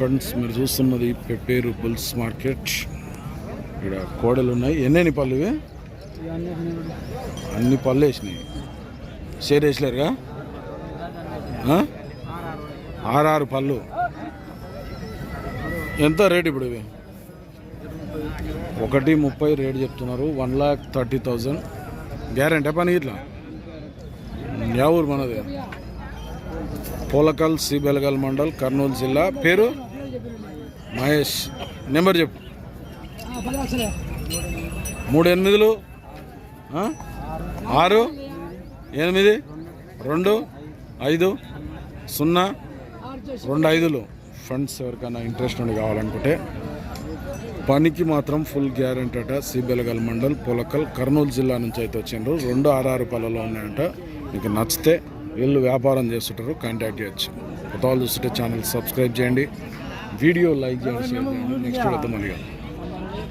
Friends మీరు చూస్తున్నది పేరు బుల్స్ మార్కెట్. ఇక్కడ కోడలు ఉన్నాయి. ఎన్నెన్ని పళ్ళు ఇవి? అన్ని పళ్ళు వేసినాయి. షేర్ వేసలేరుగా ఆరారు పళ్ళు. ఎంత రేట్ ఇప్పుడు ఇవి? ఒకటి ముప్పై రేట్ చెప్తున్నారు. One lakh thirty thousand. Guarantee పని ఇట్లా? యా ఊరు మనది. పోలకల్ సి బెలగల్ మండల్ కర్నూలు జిల్లా. పేరు? మహేష్ నెంబర్ చెప్పు. మూడు ఎనిమిదిలు? ఆరు ఎనిమిది రెండు ఐదు సున్నా రెండు ఐదులు. ఫండ్స్ ఎవరికైనా ఇంట్రెస్ట్ ఉండి కావాలనుకుంటే పనికి మాత్రం ఫుల్ గ్యారెంటీ అట సిబెలగల్ మండల్ పొలకల్ కర్నూలు జిల్లా నుంచి అయితే వచ్చిండ్రు. రెండు ఆరు పళ్ళలో ఉన్నాయంట. మీకు నచ్చితే వీళ్ళు వ్యాపారం చేస్తుంటారు కాంటాక్ట్ చేయొచ్చు. కొత్త వాళ్ళు చూస్తుంటే ఛానల్ సబ్స్క్రైబ్ చేయండి. ವಿಡಿಯೋ ಲೈಕ್ ಜಾಸ್ತಿ ಮಾಡಿ ನೆಕ್ಸ್ಟ್ ವಿಡಿಯೋ ತಮ್ಮಲ್ಲಿಗೆ